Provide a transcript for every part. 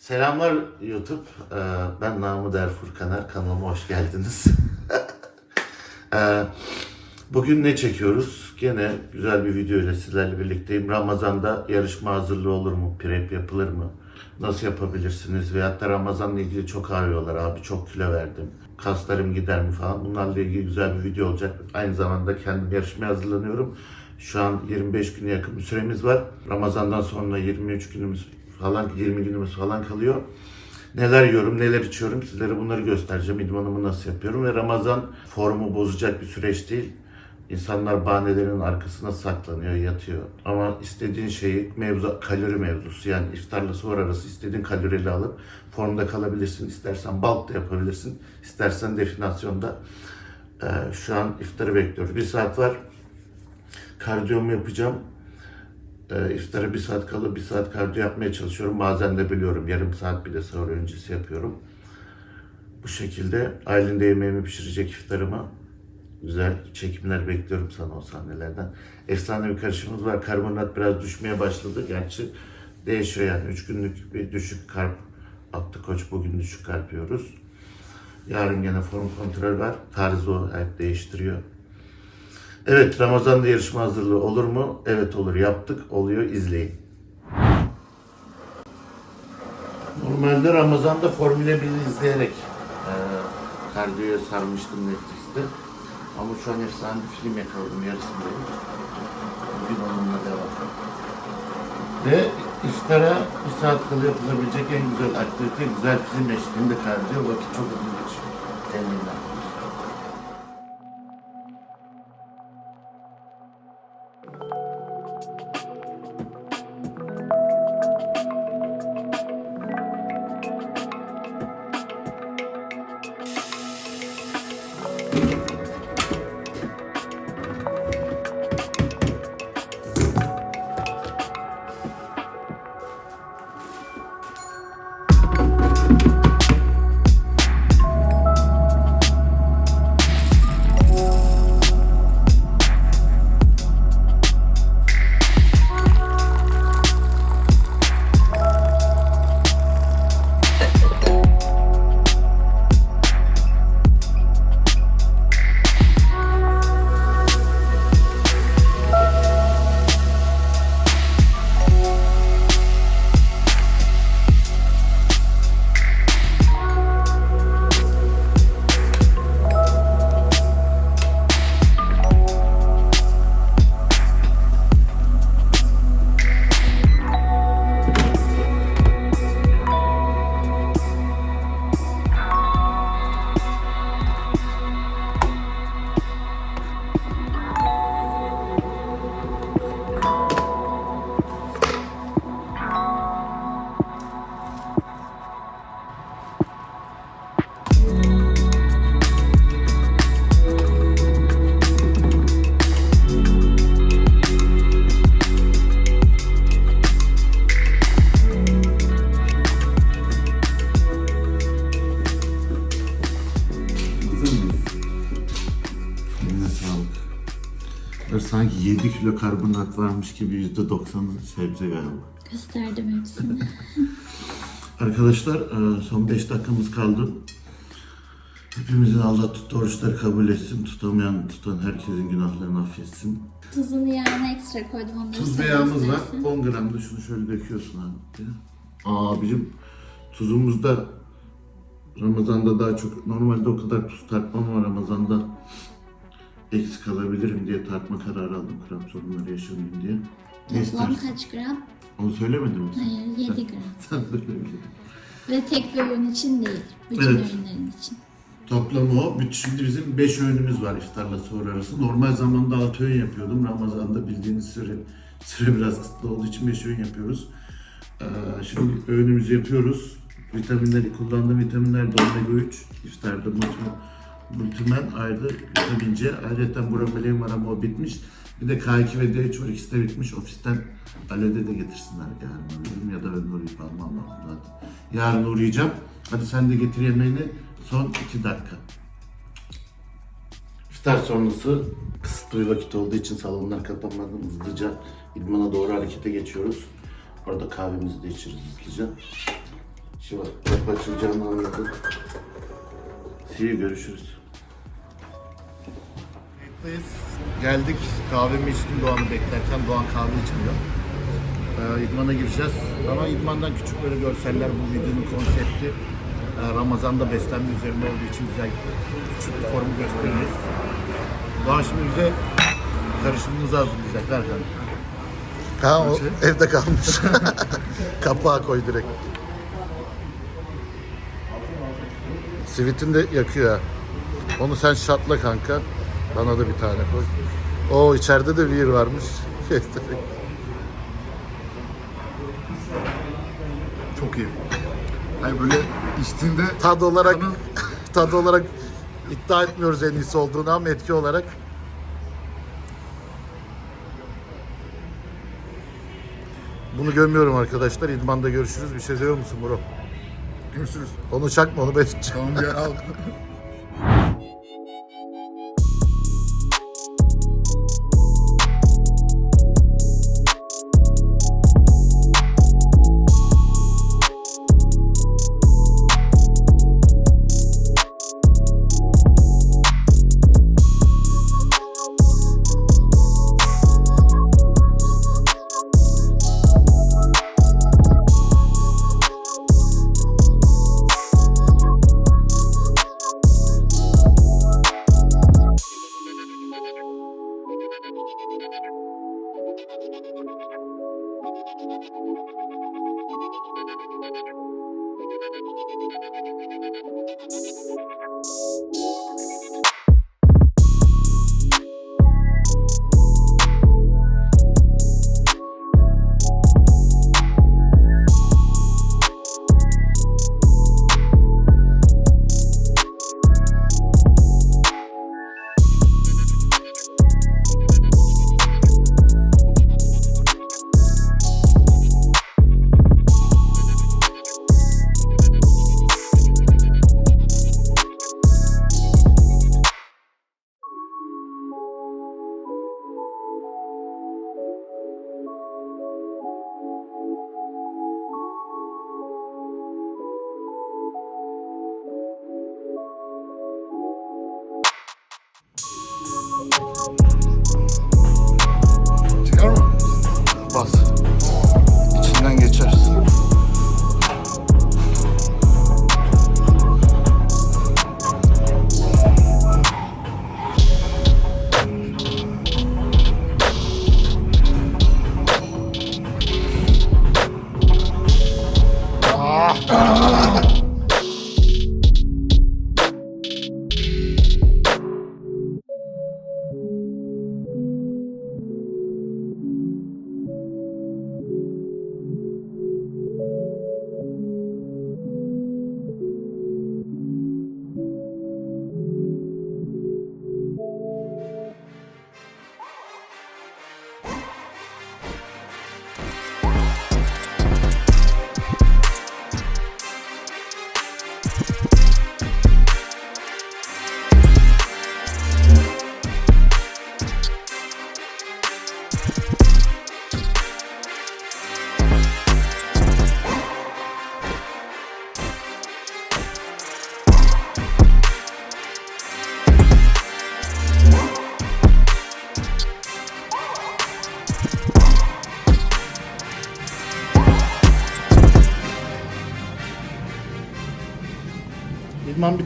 Selamlar YouTube. Ee, Ben Namı Der Furkaner. Kanalıma hoş geldiniz. Ee, Bugün ne çekiyoruz? Gene güzel bir video ile sizlerle birlikteyim. Ramazan'da yarışma hazırlığı olur mu? Prep yapılır mı? Nasıl yapabilirsiniz? Veyahut da Ramazan'la ilgili çok arıyorlar. Abi çok kilo verdim. Kaslarım gider mi falan. Bunlarla ilgili güzel bir video olacak. Aynı zamanda kendim yarışmaya hazırlanıyorum. Şu an 25 güne yakın bir süremiz var. Ramazan'dan sonra 23 günümüz falan 20 günümüz falan kalıyor. Neler yiyorum, neler içiyorum sizlere bunları göstereceğim. İdmanımı nasıl yapıyorum ve Ramazan formu bozacak bir süreç değil. İnsanlar bahanelerin arkasına saklanıyor, yatıyor. Ama istediğin şeyi, mevzu, kalori mevzusu yani iftarla sahur arası istediğin kaloriyle alıp formda kalabilirsin. İstersen bulk da yapabilirsin, istersen definasyonda. Ee, şu an iftarı bekliyoruz. Bir saat var. Kardiyomu yapacağım. E, iftara bir saat kalı bir saat kardiyo yapmaya çalışıyorum. Bazen de biliyorum yarım saat bile sahur öncesi yapıyorum. Bu şekilde Aylin de yemeğimi pişirecek iftarıma. Güzel çekimler bekliyorum sana o sahnelerden. Efsane bir karışımımız var. Karbonat biraz düşmeye başladı. Gerçi değişiyor yani. 3 günlük bir düşük karp attı koç. Bugün düşük karp yiyoruz. Yarın gene form kontrol var. Tarzı o hep değiştiriyor. Evet, Ramazan'da yarışma hazırlığı olur mu? Evet olur. Yaptık, oluyor. izleyin. Normalde Ramazan'da Formula 1'i izleyerek e, kardiyoya sarmıştım Netflix'te. Ama şu an efsane bir film yakaladım yarısındayım. Bugün onunla devam. Ve iftara bir saat kala yapılabilecek en güzel aktivite, güzel film eşliğinde kardiyo. Vakit çok hızlı geçiyor. Eminim. Sanki 7 kilo karbonat varmış gibi %90'ı sebze galiba. Gösterdim hepsini. Arkadaşlar e, son 5 dakikamız kaldı. Hepimizin Allah tuttu oruçları kabul etsin. Tutamayan, tutan herkesin günahlarını affetsin. Tuzunu yağını ekstra koydum onları Tuz ve yağımız var. istersen. 10 gram da şunu şöyle döküyorsun abi. Aa abicim tuzumuzda Ramazan'da daha çok normalde o kadar tuz tartmam ama Ramazan'da eksik alabilirim diye tartma kararı aldım kram sorunları yaşamayayım diye. Ne Toplam istersin? kaç gram? Onu söylemedin mi sen? Hayır 7 gram. Sen söylemedin. Ve tek bir öğün için değil. Bütün Evet. öğünlerin için. Toplamı o. Bütün- Şimdi bizim 5 öğünümüz var iftarla sahur arası. Normal zamanda 6 öğün yapıyordum. Ramazan'da bildiğiniz süre, süre biraz kısıtlı olduğu için 5 öğün yapıyoruz. Ee, şimdi öğünümüzü yapıyoruz. Vitaminleri, kullandığım vitaminler de omega 3. İftarda multi- multimen ayrı C. Ayrıca bromelain var ama o bitmiş. Bir de K2 ve D3 var. İkisi de bitmiş. Ofisten Aloe'de de getirsinler yarın uğrayayım ya da ben uğrayıp almam lazım zaten. Yarın uğrayacağım. Hadi sen de getir yemeğini. Son 2 dakika. İftar sonrası kısıtlı bir vakit olduğu için salonlar kapanmadan hızlıca idmana doğru harekete geçiyoruz. Orada kahvemizi de içeriz hızlıca. var. Kapı açılacağını anladım. See görüşürüz. Kayıttayız. Geldik. Kahvemi içtim Doğan'ı beklerken. Doğan kahve içmiyor. Ee, idmana gireceğiz. Ama idmandan küçük böyle görseller bu videonun konsepti. Ee, Ramazan'da beslenme üzerine olduğu için güzel küçük bir formu gösteririz. Doğan şimdi bize karışımımızı hazırlayacak. Ver canım. Ha o evde kalmış. Kapağı koy direkt. Sivit'in de yakıyor ha. Onu sen şatla kanka. Bana da bir tane koy. O içeride de bir varmış. Çok iyi. Hani böyle içtiğinde tad olarak Sana- tad olarak iddia etmiyoruz en iyisi olduğunu ama etki olarak bunu gömüyorum arkadaşlar. İdmanda görüşürüz. Bir şey diyor musun bro? görüşürüz. Onu çakma onu ben içeceğim. Tamam ya al.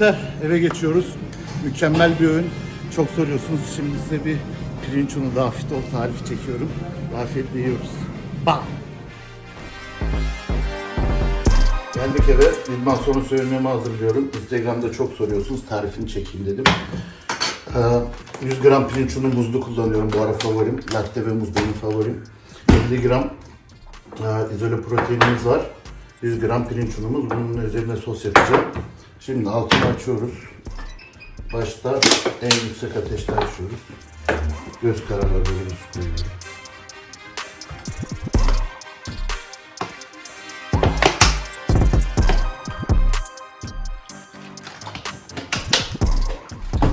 Biter, eve geçiyoruz. Mükemmel bir öğün. Çok soruyorsunuz. Şimdi size bir pirinç unu dafitol tarifi çekiyorum. Afiyetle yiyoruz. Bam! Geldik eve. İdman sonu söylememi hazırlıyorum. Instagram'da çok soruyorsunuz. Tarifini çekeyim dedim. Ee, 100 gram pirinç unu muzlu kullanıyorum. Bu ara favorim. Latte ve muz benim favorim. 50 gram e, izole proteinimiz var. 100 gram pirinç unumuz. Bunun üzerine sos yapacağım. Şimdi altını açıyoruz. Başta en yüksek ateşte açıyoruz. Göz kararı su koyuyorum.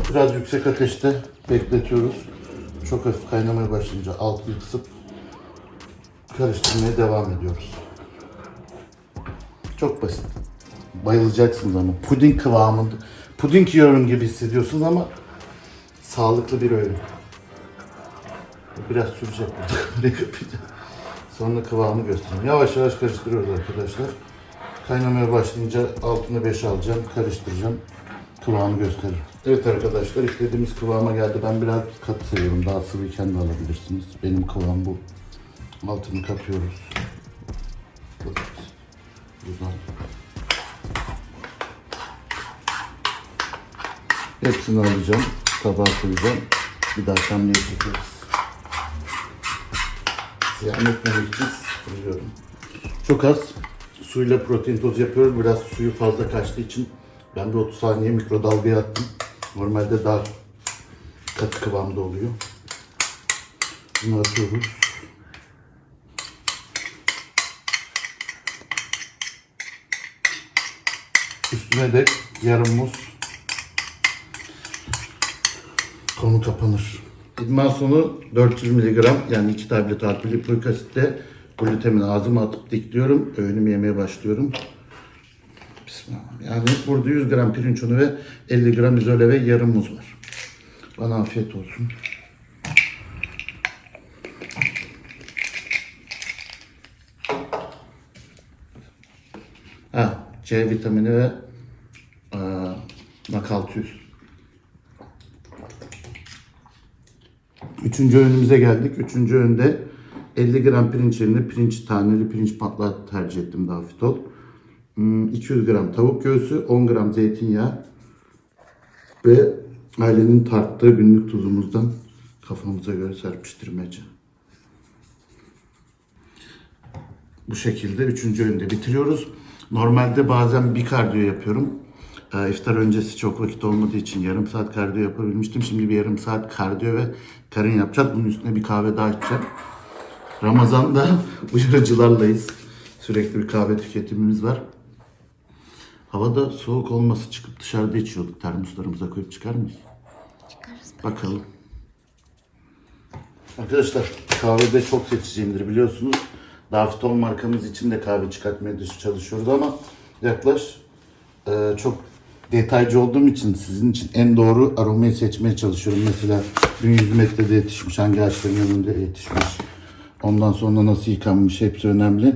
Biraz yüksek ateşte bekletiyoruz. Çok hafif kaynamaya başlayınca altını kısıp karıştırmaya devam ediyoruz. Çok basit. Bayılacaksınız ama. Puding kıvamında. Puding yiyorum gibi hissediyorsunuz ama sağlıklı bir öğün. Biraz sürecek burada. Sonra kıvamı göstereyim. Yavaş yavaş karıştırıyoruz arkadaşlar. Kaynamaya başlayınca altını 5 alacağım, karıştıracağım. Kıvamı gösteririm. Evet arkadaşlar istediğimiz kıvama geldi. Ben biraz katı seviyorum. Daha sıvıyken de alabilirsiniz. Benim kıvam bu. Altını kapıyoruz. Buradan. Hepsini alacağım. Tabağa koyacağım. Bir daha şamliye çekeriz. Ziyan etmemek için sıfırlıyorum. Çok az suyla protein tozu yapıyoruz. Biraz suyu fazla kaçtığı için ben bir 30 saniye mikrodalgaya attım. Normalde daha katı kıvamda oluyor. Bunu atıyoruz. Üstüne de yarım muz. Konu kapanır. İdman sonu 400 mg yani 2 tablet artı lipik asitle glutamin ağzıma atıp dikliyorum. Öğünümü yemeye başlıyorum. Bismillah. Yani burada 100 gram pirinç unu ve 50 gram izole ve yarım muz var. Bana afiyet olsun. Ha, C vitamini ve e, nakaltüs. Üçüncü öğünümüze geldik. Üçüncü öğünde 50 gram pirinç yerine pirinç taneli pirinç patlağı tercih ettim daha fitol. Hmm, 200 gram tavuk göğsü, 10 gram zeytinyağı ve ailenin tarttığı günlük tuzumuzdan kafamıza göre serpiştirmece. Bu şekilde üçüncü öğünde bitiriyoruz. Normalde bazen bir kardiyo yapıyorum. Ee, iftar öncesi çok vakit olmadığı için yarım saat kardiyo yapabilmiştim. Şimdi bir yarım saat kardiyo ve karın yapacağız. Bunun üstüne bir kahve daha içeceğim. Ramazan'da uyarıcılarlayız. Sürekli bir kahve tüketimimiz var. Havada soğuk olması çıkıp dışarıda içiyorduk. Termoslarımıza koyup çıkar mıyız? Çıkarız. Bakalım. Arkadaşlar kahvede çok seçiciyimdir biliyorsunuz. Daviton markamız için de kahve çıkartmaya çalışıyoruz ama yaklaş e, çok detaycı olduğum için sizin için en doğru aromayı seçmeye çalışıyorum. Mesela 1100 metrede yetişmiş, hangi ağaçların yanında yetişmiş, ondan sonra nasıl yıkanmış hepsi önemli.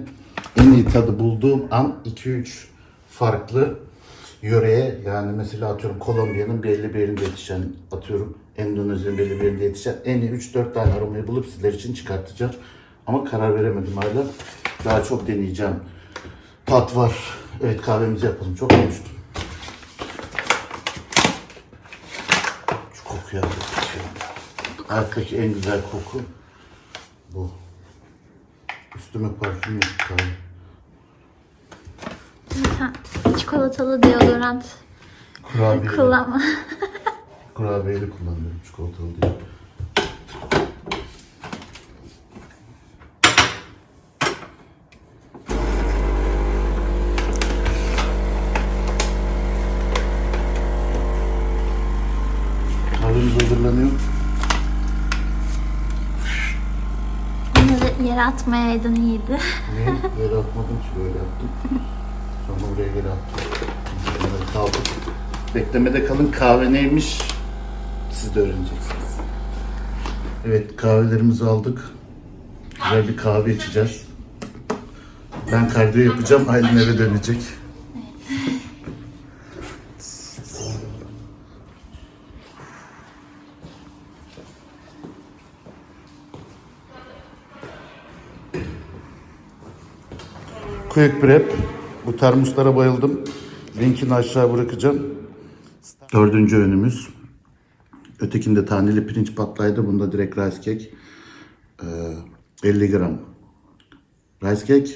En iyi tadı bulduğum an 2-3 farklı yöreye yani mesela atıyorum Kolombiya'nın belli bir yerinde yetişen atıyorum Endonezya'nın belli bir yerinde yetişen en iyi 3-4 tane aromayı bulup sizler için çıkartacağım. Ama karar veremedim hala. Daha çok deneyeceğim. Tat var. Evet kahvemizi yapalım. Çok konuştum. Kokuya bakıyorum. Hayattaki en güzel koku bu. Üstüme parfüm. Sen çikolatalı deodorant Kurabiye. kullanma. Kurabiyeli kullanıyorum. Çikolatalı değil. Yere atmayaydın iyiydi. Niye? Yere atmadım ki böyle yaptım. Sonra buraya geri attım. Kaldık. Beklemede kalın kahve neymiş siz de öğreneceksiniz. Evet kahvelerimizi aldık. Güzel bir kahve içeceğiz. Ben kardiyo yapacağım. Aylin eve dönecek. Quick Prep. Bu termoslara bayıldım. Linkini aşağı bırakacağım. Dördüncü öğünümüz. Ötekinde taneli pirinç patlaydı. Bunda direkt rice cake. Ee, 50 gram rice cake.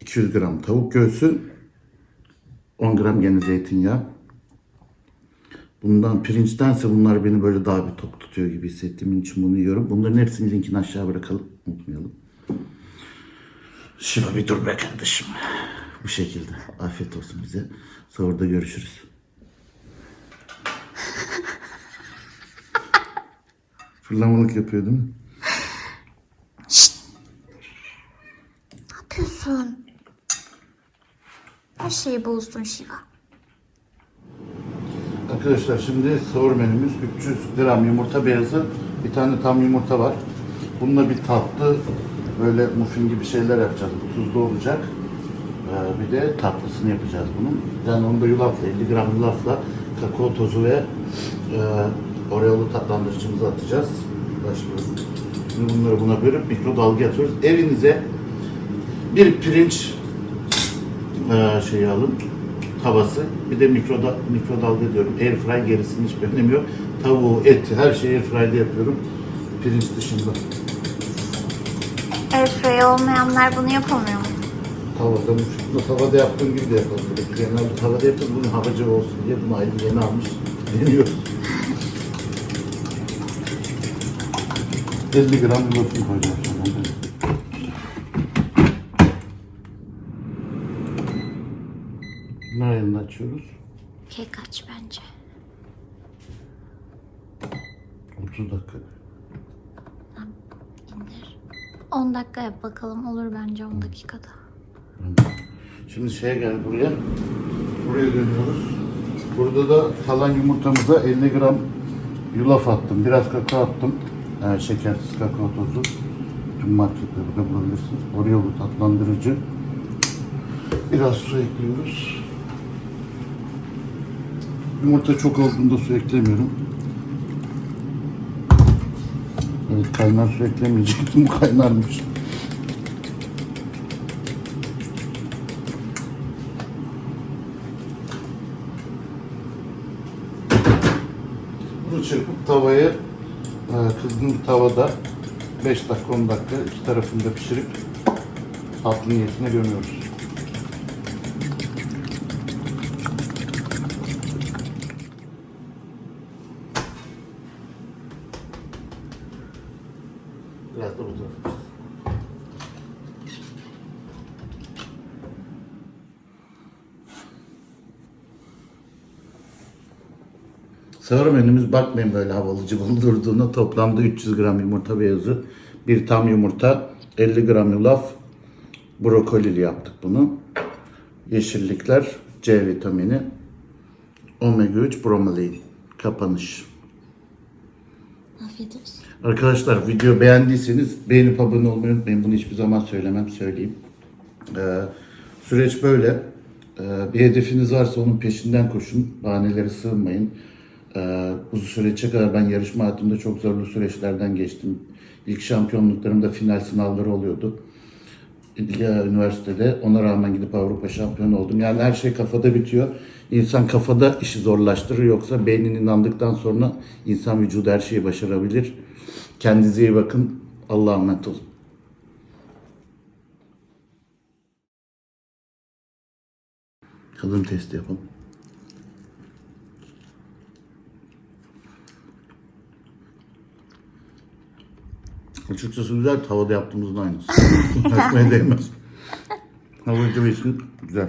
200 gram tavuk göğsü. 10 gram gene zeytinyağı. Bundan pirinçtense bunlar beni böyle daha bir tok tutuyor gibi hissettiğim için bunu yiyorum. Bunların hepsini linkini aşağı bırakalım. Unutmayalım. Şimdi bir dur be kardeşim. Bu şekilde. Afiyet olsun bize. Sahurda görüşürüz. Fırlamalık yapıyor değil mi? yapıyorsun? Her şeyi bozdun Şiva. Arkadaşlar şimdi sahur menümüz 300 gram yumurta beyazı, bir tane tam yumurta var. Bununla bir tatlı böyle muffin gibi şeyler yapacağız. Bu tuzlu olacak. Ee, bir de tatlısını yapacağız bunun. Yani onu da yulafla, 50 gram yulafla kakao tozu ve e, oreo'lu tatlandırıcımızı atacağız. Başlıyoruz. Şimdi bunları buna bölüp mikrodalga atıyoruz. Evinize bir pirinç e, şeyi alın tavası bir de mikroda, mikrodalga diyorum airfry gerisinin hiçbir önemi yok tavuğu eti her şeyi airfry'de yapıyorum pirinç dışında Airfryer olmayanlar bunu yapamıyor mu? tavada bu tavada yaptığım gibi de yapabiliriz genelde tavada yapıyoruz bunun havacı olsun diye bunu ayrı yeni almış deniyoruz 50 gram yulafını koyacağım. Nereden açıyoruz? Kek aç bence. 30 dakika. İndir. 10 dakika yap bakalım olur bence 10 dakikada. Şimdi şeye gel buraya. Buraya dönüyoruz. Burada da kalan yumurtamıza 50 gram yulaf attım. Biraz kakao attım. Yani şekersiz kakao tozu. Tüm marketlerde de bulabilirsiniz. Oraya bu tatlandırıcı. Biraz su ekliyoruz. Yumurta çok olduğunda su eklemiyorum. Evet kaynar su eklemeyecektim. Kaynarmış. Bunu çırpıp tavayı e, kızgın tavada 5 dakika 10 dakika iki tarafını da pişirip tatlı niyetine gömüyoruz. Biraz da bu tarafa. Sahur menümüz bakmayın böyle havalı cıvıl durduğuna toplamda 300 gram yumurta beyazı, bir tam yumurta, 50 gram yulaf, brokolili yaptık bunu. Yeşillikler, C vitamini, omega 3 bromelain. Kapanış. Afiyet olsun. Arkadaşlar video beğendiyseniz beğenip abone olmayı unutmayın. Bunu hiçbir zaman söylemem, söyleyeyim. Ee, süreç böyle. Ee, bir hedefiniz varsa onun peşinden koşun. Bahanelere sığınmayın. Ee, bu sürece kadar ben yarışma hayatımda çok zorlu süreçlerden geçtim. İlk şampiyonluklarımda final sınavları oluyordu. İlya Üniversitede ona rağmen gidip Avrupa şampiyonu oldum. Yani her şey kafada bitiyor. İnsan kafada işi zorlaştırır yoksa beynin inandıktan sonra insan vücudu her şeyi başarabilir. Kendinize iyi bakın. Allah'a emanet olun. Tadım testi yapalım. Açıkçası güzel tavada yaptığımızın aynısı. Açmaya değmez. Havucu ve güzel.